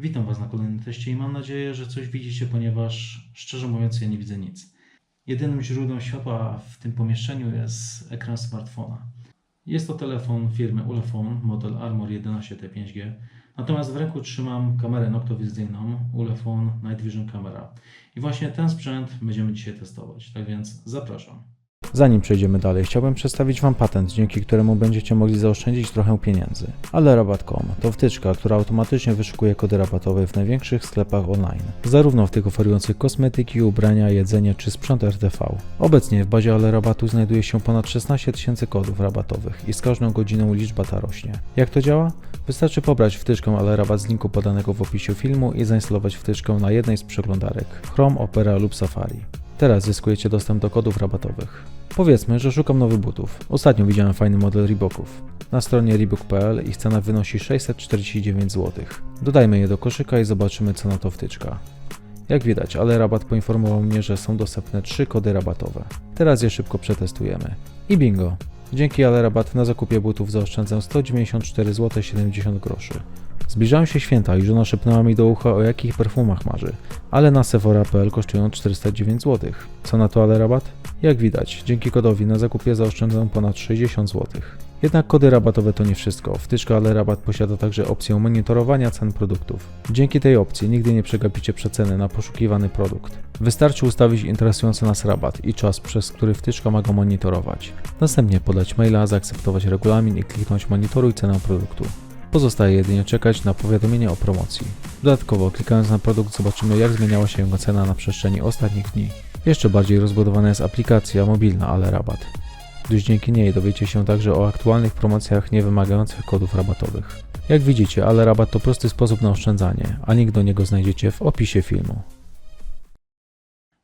Witam Was na kolejnym teście i mam nadzieję, że coś widzicie, ponieważ szczerze mówiąc ja nie widzę nic. Jedynym źródłem światła w tym pomieszczeniu jest ekran smartfona. Jest to telefon firmy Ulefone, model Armor 11T5G. Natomiast w ręku trzymam kamerę noktowizyjną Ulefone Night Vision Camera. I właśnie ten sprzęt będziemy dzisiaj testować. Tak więc zapraszam. Zanim przejdziemy dalej, chciałbym przedstawić Wam patent, dzięki któremu będziecie mogli zaoszczędzić trochę pieniędzy. Ale Rabat.com to wtyczka, która automatycznie wyszukuje kody rabatowe w największych sklepach online, zarówno w tych oferujących kosmetyki, ubrania, jedzenie czy sprzęt RTV. Obecnie w bazie Ale Rabatu znajduje się ponad 16 tysięcy kodów rabatowych i z każdą godziną liczba ta rośnie. Jak to działa? Wystarczy pobrać wtyczkę Ale Rabat z linku podanego w opisie filmu i zainstalować wtyczkę na jednej z przeglądarek Chrome, Opera lub Safari. Teraz zyskujecie dostęp do kodów rabatowych. Powiedzmy, że szukam nowych butów. Ostatnio widziałem fajny model Reeboków. Na stronie reebok.pl ich cena wynosi 649 zł. Dodajmy je do koszyka i zobaczymy co na to wtyczka. Jak widać, ale rabat poinformował mnie, że są dostępne trzy kody rabatowe. Teraz je szybko przetestujemy. I bingo! Dzięki ale rabat na zakupie butów zaoszczędzę 194 zł 70 groszy. Zbliżają się święta i żona szepnęła mi do ucha o jakich perfumach marzy, ale na Sephora.pl kosztują 409 zł. Co na to ale rabat? Jak widać, dzięki kodowi na zakupie zaoszczędzę ponad 60 zł. Jednak kody rabatowe to nie wszystko. Wtyczka Ale Rabat posiada także opcję monitorowania cen produktów. Dzięki tej opcji nigdy nie przegapicie przeceny na poszukiwany produkt. Wystarczy ustawić interesujący nas rabat i czas, przez który wtyczka ma go monitorować. Następnie podać maila, zaakceptować regulamin i kliknąć monitoruj cenę produktu. Pozostaje jedynie czekać na powiadomienie o promocji. Dodatkowo, klikając na produkt, zobaczymy, jak zmieniała się jego cena na przestrzeni ostatnich dni. Jeszcze bardziej rozbudowana jest aplikacja mobilna Ale Rabat, gdyż dzięki niej dowiecie się także o aktualnych promocjach nie wymagających kodów rabatowych. Jak widzicie, Ale Rabat to prosty sposób na oszczędzanie, a link do niego znajdziecie w opisie filmu.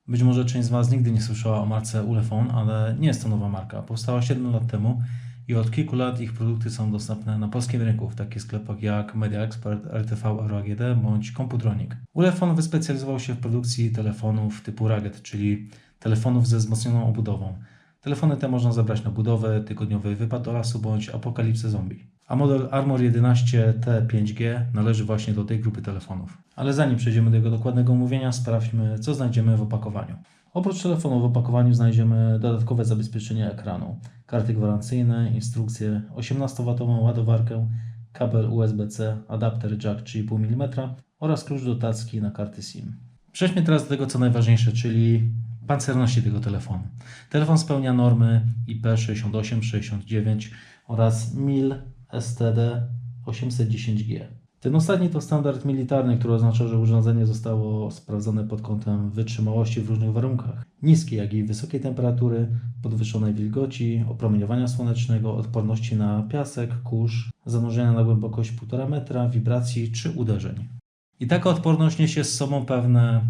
Być może część z Was nigdy nie słyszała o marce Ulefone, ale nie jest to nowa marka. Powstała 7 lat temu i od kilku lat ich produkty są dostępne na polskim rynku w takich sklepach jak Media Expert, RTV Euro AGD bądź Computronic. Ulefone wyspecjalizował się w produkcji telefonów typu rugged, czyli telefonów ze wzmocnioną obudową. Telefony te można zabrać na budowę, tygodniowy wypad do lasu bądź apokalipsę zombie. A model Armor 11T5G należy właśnie do tej grupy telefonów. Ale zanim przejdziemy do jego dokładnego omówienia, sprawdźmy, co znajdziemy w opakowaniu. Oprócz telefonu w opakowaniu znajdziemy dodatkowe zabezpieczenie ekranu, karty gwarancyjne, instrukcję, 18W ładowarkę, kabel USB-C, adapter jack 3,5 mm oraz klucz do tacki na karty SIM. Przejdźmy teraz do tego, co najważniejsze, czyli pancerności tego telefonu. Telefon spełnia normy IP68-69 oraz MIL STD 810G. Ten ostatni to standard militarny, który oznacza, że urządzenie zostało sprawdzone pod kątem wytrzymałości w różnych warunkach. Niskiej, jak i wysokiej temperatury, podwyższonej wilgoci, opromieniowania słonecznego, odporności na piasek, kurz, zanurzenia na głębokość 1,5 metra, wibracji czy uderzeń. I taka odporność niesie z sobą pewne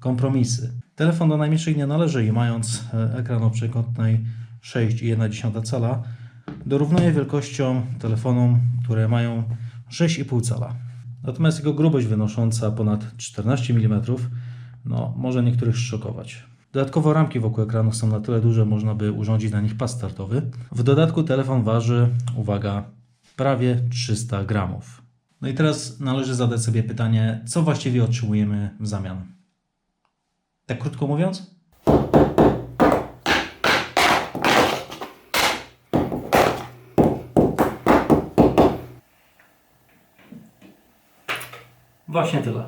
kompromisy. Telefon do najmniejszych nie należy i mając e, ekran o przekątnej 6,1 cala, dorównuje wielkością telefonom, które mają 6,5 cala. Natomiast jego grubość wynosząca ponad 14 mm no, może niektórych szokować. Dodatkowo ramki wokół ekranu są na tyle duże, można by urządzić na nich pas startowy. W dodatku telefon waży, uwaga, prawie 300 gramów. No i teraz należy zadać sobie pytanie, co właściwie otrzymujemy w zamian. Tak krótko mówiąc? Właśnie tyle.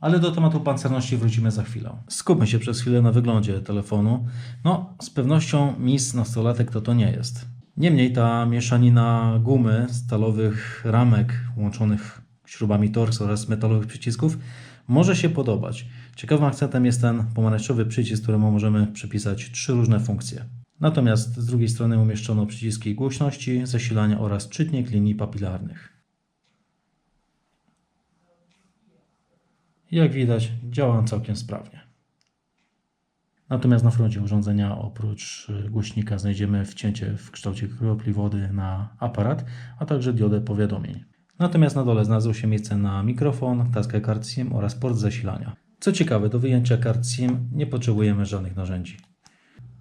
Ale do tematu pancerności wrócimy za chwilę. Skupmy się przez chwilę na wyglądzie telefonu. No, z pewnością mis nastolatek to to nie jest. Niemniej ta mieszanina gumy, stalowych ramek łączonych śrubami tors oraz metalowych przycisków może się podobać. Ciekawym akcentem jest ten pomarańczowy przycisk, któremu możemy przypisać trzy różne funkcje. Natomiast z drugiej strony umieszczono przyciski głośności, zasilania oraz czytnik linii papilarnych. Jak widać, działa on całkiem sprawnie. Natomiast na froncie urządzenia oprócz y, głośnika znajdziemy wcięcie w kształcie kropli wody na aparat, a także diodę powiadomień. Natomiast na dole znalazło się miejsce na mikrofon, taskę kart SIM oraz port zasilania. Co ciekawe, do wyjęcia kart SIM nie potrzebujemy żadnych narzędzi.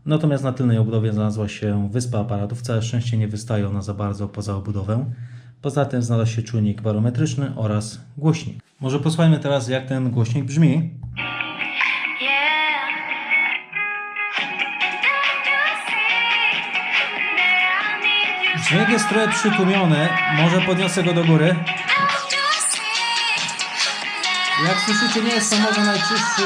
Natomiast na tylnej obudowie znalazła się wyspa aparatów. Całe szczęście nie wystaje ona za bardzo poza obudowę. Poza tym znalazł się czujnik barometryczny oraz głośnik. Może posłuchajmy teraz jak ten głośnik brzmi. Dźwięk jest trochę przytłumiony, może podniosę go do góry. Jak słyszycie, nie jest to może najczystszy.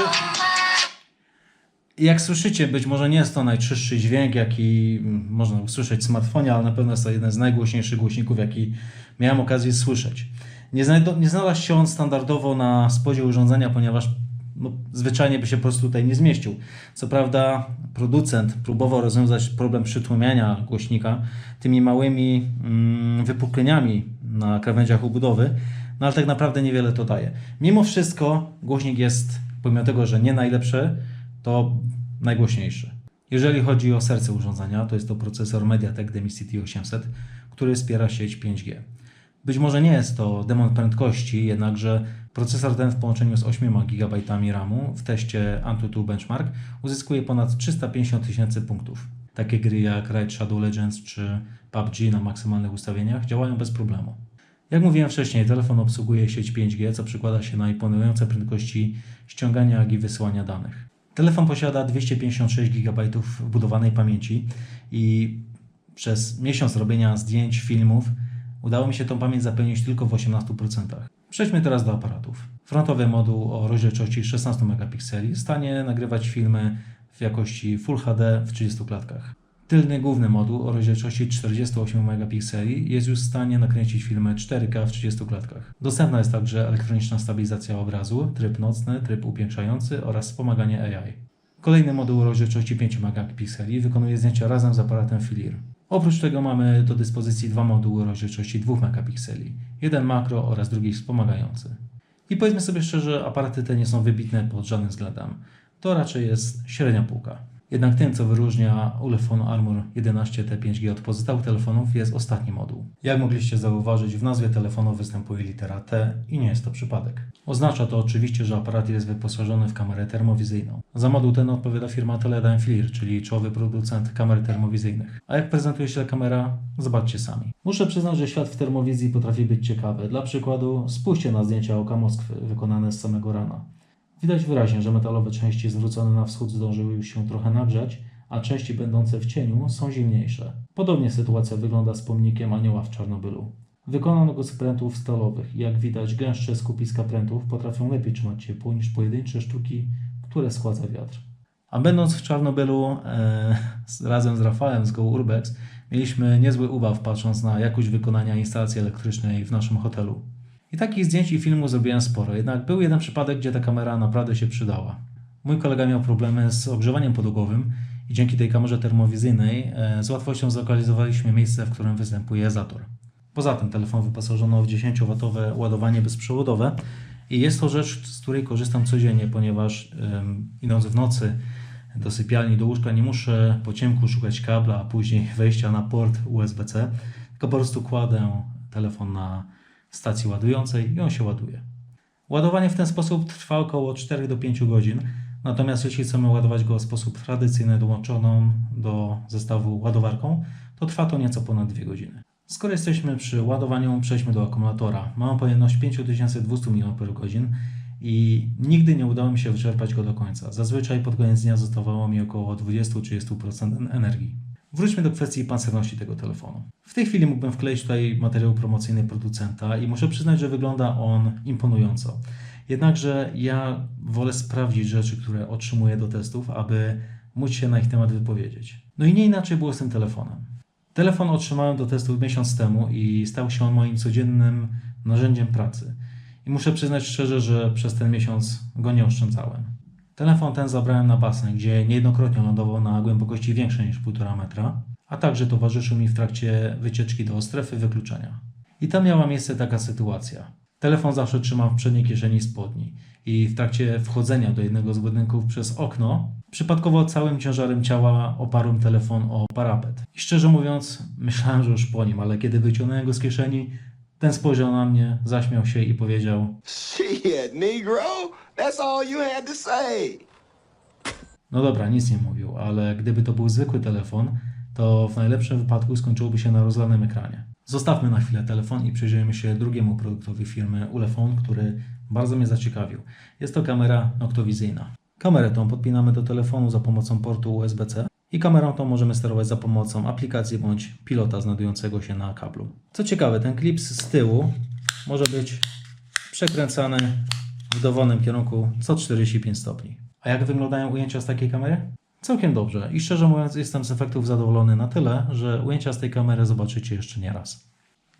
Jak słyszycie, być może nie jest to najczystszy dźwięk, jaki można usłyszeć w smartfonie, ale na pewno jest to jeden z najgłośniejszych głośników, jaki miałem okazję słyszeć. Nie, nie znalazł się on standardowo na spodzie urządzenia, ponieważ no, zwyczajnie by się po prostu tutaj nie zmieścił. Co prawda, producent próbował rozwiązać problem przytłumiania głośnika tymi małymi mm, wypukleniami na krawędziach obudowy, no ale tak naprawdę niewiele to daje. Mimo wszystko głośnik jest, pomimo tego, że nie najlepszy, to najgłośniejszy. Jeżeli chodzi o serce urządzenia, to jest to procesor MediaTek Dimensity 800, który wspiera sieć 5G. Być może nie jest to demon prędkości, jednakże procesor ten w połączeniu z 8 GB RAMu w teście Antutu Benchmark uzyskuje ponad 350 tysięcy punktów. Takie gry jak Raid Shadow Legends czy PUBG na maksymalnych ustawieniach działają bez problemu. Jak mówiłem wcześniej, telefon obsługuje sieć 5G, co przekłada się na imponujące prędkości ściągania, i wysyłania danych. Telefon posiada 256 GB wbudowanej pamięci i przez miesiąc robienia zdjęć, filmów udało mi się tą pamięć zapełnić tylko w 18%. Przejdźmy teraz do aparatów. Frontowy moduł o rozdzielczości 16 megapikseli stanie nagrywać filmy w jakości Full HD w 30 klatkach. Tylny główny moduł o rozdzielczości 48 megapikseli jest już w stanie nakręcić filmy 4K w 30 klatkach. Dostępna jest także elektroniczna stabilizacja obrazu, tryb nocny, tryb upiększający oraz wspomaganie AI. Kolejny moduł o rozdzielczości 5 megapikseli wykonuje zdjęcia razem z aparatem FLIR. Oprócz tego mamy do dyspozycji dwa moduły o rozdzielczości 2 megapikseli, jeden makro oraz drugi wspomagający. I powiedzmy sobie szczerze, aparaty te nie są wybitne pod żadnym względem. To raczej jest średnia półka. Jednak tym, co wyróżnia Ulefone Armor 11T 5G od pozostałych telefonów jest ostatni moduł. Jak mogliście zauważyć, w nazwie telefonu występuje litera T i nie jest to przypadek. Oznacza to oczywiście, że aparat jest wyposażony w kamerę termowizyjną. Za moduł ten odpowiada firma Teledyne FLIR, czyli czołowy producent kamer termowizyjnych. A jak prezentuje się ta kamera? Zobaczcie sami. Muszę przyznać, że świat w termowizji potrafi być ciekawy. Dla przykładu, spójrzcie na zdjęcia oka Moskwy wykonane z samego rana. Widać wyraźnie, że metalowe części zwrócone na wschód zdążyły już się trochę nagrzać, a części będące w cieniu są zimniejsze. Podobnie sytuacja wygląda z pomnikiem anioła w Czarnobylu. Wykonano go z prętów stalowych i jak widać gęstsze skupiska prętów potrafią lepiej trzymać ciepło niż pojedyncze sztuki, które składza wiatr. A będąc w Czarnobylu e, razem z Rafałem z Go Urbex mieliśmy niezły ubaw patrząc na jakość wykonania instalacji elektrycznej w naszym hotelu. I takich zdjęć i filmów zrobiłem sporo, jednak był jeden przypadek, gdzie ta kamera naprawdę się przydała. Mój kolega miał problemy z ogrzewaniem podłogowym i dzięki tej kamerze termowizyjnej e, z łatwością zlokalizowaliśmy miejsce, w którym występuje zator. Poza tym telefon wyposażono w 10W ładowanie bezprzewodowe i jest to rzecz, z której korzystam codziennie, ponieważ em, idąc w nocy do sypialni, do łóżka nie muszę po ciemku szukać kabla, a później wejścia na port USB-C, tylko po prostu kładę telefon na stacji ładującej i on się ładuje. Ładowanie w ten sposób trwa około 4 do 5 godzin, natomiast jeśli chcemy ładować go w sposób tradycyjny, dołączoną do zestawu ładowarką, to trwa to nieco ponad 2 godziny. Skoro jesteśmy przy ładowaniu, przejdźmy do akumulatora. Mam pojemność 5200 mAh i nigdy nie udało mi się wyczerpać go do końca. Zazwyczaj pod koniec dnia zostawało mi około 20-30% energii. Wróćmy do kwestii pancerności tego telefonu. W tej chwili mógłbym wkleić tutaj materiał promocyjny producenta i muszę przyznać, że wygląda on imponująco. Jednakże ja wolę sprawdzić rzeczy, które otrzymuję do testów, aby móc się na ich temat wypowiedzieć. No i nie inaczej było z tym telefonem. Telefon otrzymałem do testów miesiąc temu i stał się on moim codziennym narzędziem pracy. I muszę przyznać szczerze, że przez ten miesiąc go nie oszczędzałem. Telefon ten zabrałem na basen, gdzie niejednokrotnie lądował na głębokości większej niż 1,5 metra, a także towarzyszył mi w trakcie wycieczki do strefy wykluczenia. I tam miała miejsce taka sytuacja. Telefon zawsze trzymam w przedniej kieszeni spodni i w trakcie wchodzenia do jednego z budynków przez okno przypadkowo całym ciężarem ciała oparłem telefon o parapet. I szczerze mówiąc, myślałem, że już po nim, ale kiedy wyciągnąłem go z kieszeni, ten spojrzał na mnie, zaśmiał się i powiedział: Shit, Negro, that's all you had to say. No dobra, nic nie mówił, ale gdyby to był zwykły telefon, to w najlepszym wypadku skończyłoby się na rozlanym ekranie. Zostawmy na chwilę telefon i przyjrzyjmy się drugiemu produktowi firmy Ulefone, który bardzo mnie zaciekawił. Jest to kamera noktowizyjna. Kamerę tą podpinamy do telefonu za pomocą portu USB-C i kamerą tą możemy sterować za pomocą aplikacji bądź pilota znajdującego się na kablu. Co ciekawe, ten klips z tyłu może być przekręcany w dowolnym kierunku co 45 stopni. A jak wyglądają ujęcia z takiej kamery? Całkiem dobrze i szczerze mówiąc jestem z efektów zadowolony na tyle, że ujęcia z tej kamery zobaczycie jeszcze nie raz.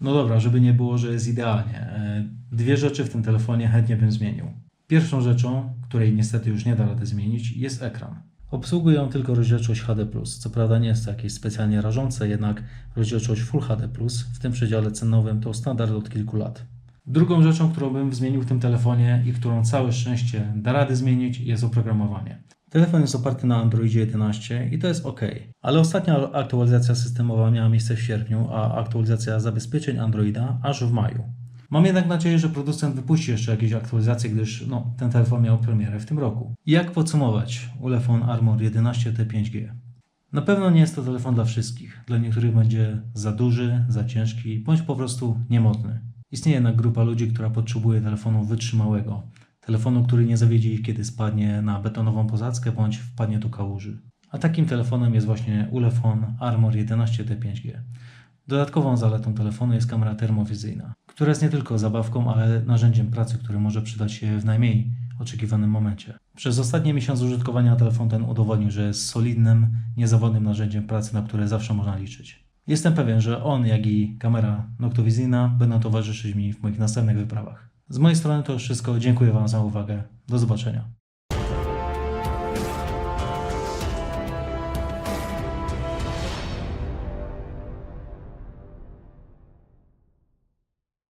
No dobra, żeby nie było, że jest idealnie. e, Dwie rzeczy w tym telefonie chętnie bym zmienił. Pierwszą rzeczą, której niestety już nie da rady zmienić, jest ekran. Obsługuje on tylko rozdzielczość HD+. Co prawda nie jest to jakieś specjalnie rażące, jednak rozdzielczość Full HD+, w tym przedziale cenowym to standard od kilku lat. Drugą rzeczą, którą bym zmienił w tym telefonie i którą całe szczęście da rady zmienić, jest oprogramowanie. Telefon jest oparty na Androidzie 11 i to jest ok, ale ostatnia aktualizacja systemowa miała miejsce w sierpniu, a aktualizacja zabezpieczeń Androida aż w maju. Mam jednak nadzieję, że producent wypuści jeszcze jakieś aktualizacje, gdyż no, ten telefon miał premierę w tym roku. Jak podsumować Ulefone Armor 11T 5G? Na pewno nie jest to telefon dla wszystkich. Dla niektórych będzie za duży, za ciężki, bądź po prostu niemodny. Istnieje jednak grupa ludzi, która potrzebuje telefonu wytrzymałego. Telefonu, który nie zawiedzie ich, kiedy spadnie na betonową posadzkę bądź wpadnie do kałuży. A takim telefonem jest właśnie Ulefone Armor 11T 5G. Dodatkową zaletą telefonu jest kamera termowizyjna, która jest nie tylko zabawką, ale narzędziem pracy, które może przydać się w najmniej oczekiwanym momencie. Przez ostatni miesiąc użytkowania telefon ten udowodnił, że jest solidnym, niezawodnym narzędziem pracy, na które zawsze można liczyć. Jestem pewien, że on, jak i kamera noktowizyjna będą towarzyszyć mi w moich następnych wyprawach. Z mojej strony to już wszystko. Dziękuję Wam za uwagę. Do zobaczenia.